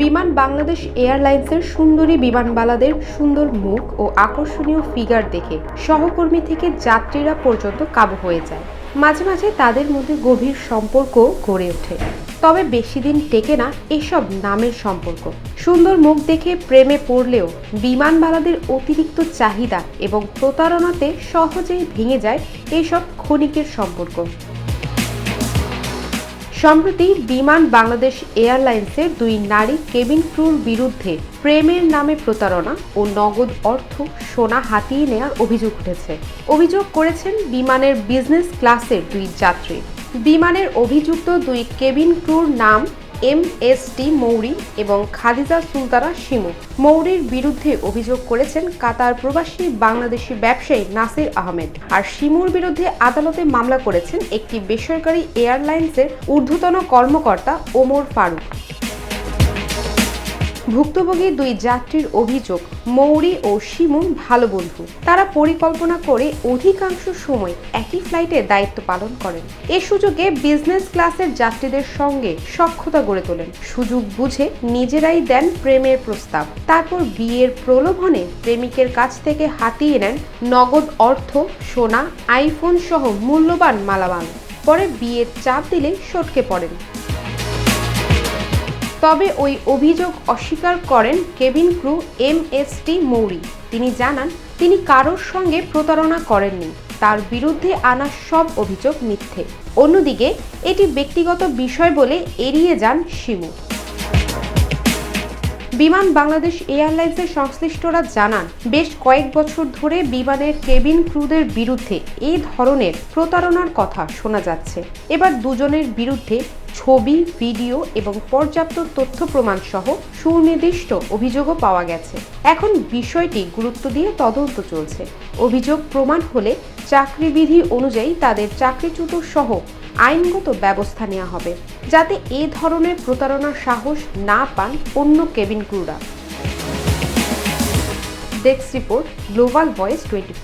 বিমান বাংলাদেশ এয়ারলাইন্সের সুন্দরী বিমানবালাদের সুন্দর মুখ ও আকর্ষণীয় ফিগার দেখে সহকর্মী থেকে যাত্রীরা পর্যন্ত কাবু হয়ে যায়। মাঝে মাঝে তাদের মধ্যে গভীর সম্পর্ক গড়ে ওঠে। তবে বেশি দিন টেকে না এসব নামের সম্পর্ক। সুন্দর মুখ দেখে প্রেমে পড়লেও বিমানবালাদের অতিরিক্ত চাহিদা এবং প্রতারণাতে সহজেই ভেঙে যায় এসব ক্ষণিকের সম্পর্ক। সম্প্রতি বিমান বাংলাদেশ এয়ারলাইন্সের দুই নারী কেবিন ক্রুর বিরুদ্ধে প্রেমের নামে প্রতারণা ও নগদ অর্থ সোনা হাতিয়ে নেওয়ার অভিযোগ উঠেছে। অভিযোগ করেছেন বিমানের বিজনেস ক্লাসের দুই যাত্রী। বিমানের অভিযুক্ত দুই কেবিন ক্রুর নাম এম এস টি মৌরি এবং খাদিজা সুলতানা শিমু। মৌরির বিরুদ্ধে অভিযোগ করেছেন কাতার প্রবাসী বাংলাদেশি ব্যবসায়ী নাসির আহমেদ। আর শিমুর বিরুদ্ধে আদালতে মামলা করেছেন একটি বেসরকারি এয়ারলাইন্সের ঊর্ধ্বতন কর্মকর্তা ওমর ফারুক। ভুক্তভোগী দুই যাত্রীর অভিযোগ, মৌরি ও শিমুন ভালো বন্ধু। তারা পরিকল্পনা করে অধিকাংশ সময় একই ফ্লাইটে দায়িত্ব পালন করেন। এ সুযোগে বিজনেস ক্লাসের যাত্রীদের সঙ্গে সক্ষতা গড়ে তোলেন। সুযোগ বুঝে নিজেরাই দেন প্রেমের প্রস্তাব। তারপর বিয়ের প্রলোভনে প্রেমিকের কাছ থেকে হাতিয়ে নেন নগদ অর্থ, সোনা, আইফোন সহ মূল্যবান মালামাল। পরে বিয়ের চাপ দিলে সটকে পড়েন। তবে ওই অভিযোগ অস্বীকার করেন cabin crew M S T Mouri. তিনি জানান, তিনি কারোর সঙ্গে প্রতারণা করেননি। তার বিরুদ্ধে আনা সব অভিযোগ মিথ্যে। অন্যদিকে, এটি ব্যক্তিগত বিষয় বলে এড়িয়ে যান শিমু। বিমান বাংলাদেশ এয়ারলাইন্সের সংশ্লিষ্টরা জানান, বেশ কয়েক বছর ধরে বিমানের কেবিন ক্রুদের বিরুদ্ধে এই ধরনের প্রতারণার কথা শোনা যাচ্ছে। এবার দুজনের বিরুদ্ধে ছবি, ভিডিও এবং পর্যাপ্ত তথ্য প্রমাণ সহ সুনির্দিষ্ট অভিযোগও পাওয়া গেছে। এখন বিষয়টি গুরুত্ব দিয়ে তদন্ত চলছে। অভিযোগ প্রমাণ হলে চাকরিবিধি অনুযায়ী তাদের চাকরিচ্যুত সহ আইনগত ব্যবস্থা নেওয়া হবে, যাতে এ ধরনের প্রতারণার সাহস না পান অন্য cabin ক্রুরা। Desk report, global voice twenty